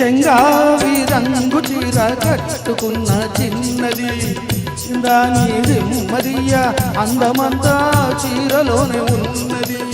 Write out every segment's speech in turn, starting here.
చెంగావి రంగు చీర కట్టుకున్న చిన్నది. దాని జిమ్మదియా అందమంతా చీరలోనే ఉన్నది.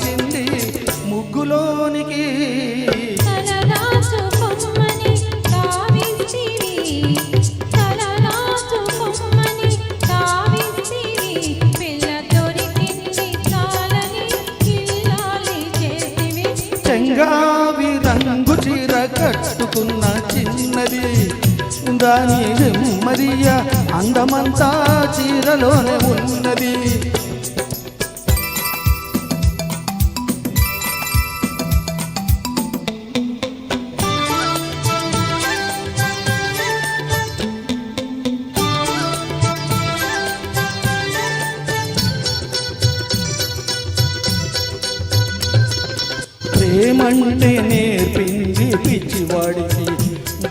గావి రంగు చీర కట్టుకున్న చిన్నది. దాని నెమ్మదియ అందమంతా చీరలోనే ఉన్నది. ప్రేమంటే నేర్పింది పిచ్చివాడికి.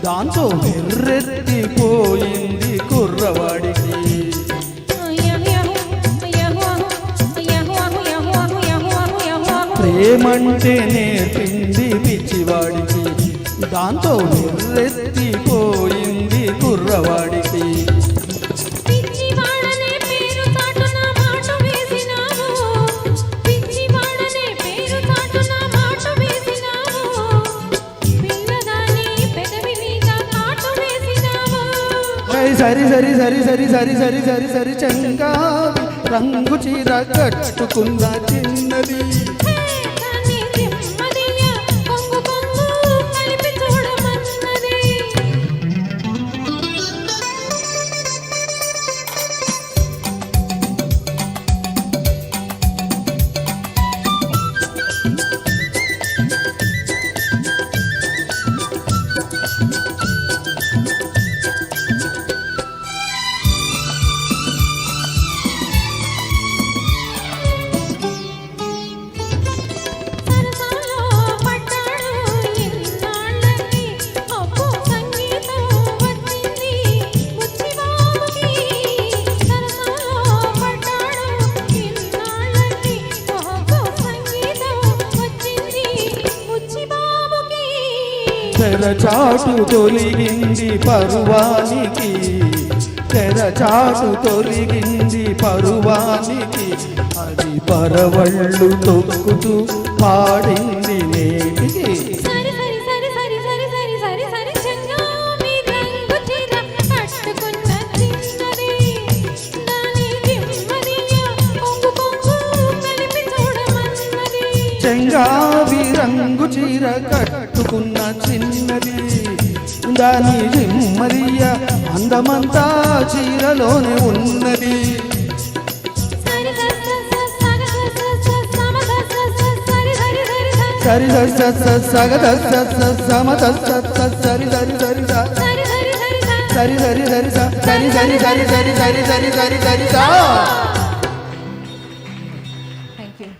దాంతో వెర్రెత్తిపోయింది కుర్రవాడికి. ప్రేమంటే నేర్పింది పిచ్చివాడికి. దాంతో వెర్రెత్తిపోయింది కుర్రవాడికి. సరి సరి సరి సరి సరి సరి సరి సరి చంగా. రంగు చీర కట్టుకున్న చిన్నది. తెరచాటు తొలిగింది పరువానికి. తెరచాటు తొలిగింది పరువానికి. అది పరవళ్ళు తొక్కుతూ పాడింది నేటికి. సరి చీర కట్టుకున్న చిన్నది దాని దిమ్మదియ జిమ్మరియ అందమంతా చీరలోనే ఉన్నది సరి సరి సరి సరి సరి సమ సరి సరి సరి సరి సరి సరి సగద సమత సరి సరి సరి సరి సరి సరి సరి సరి సరి సరి సరి సరి సరి సరి సరి సరి సరి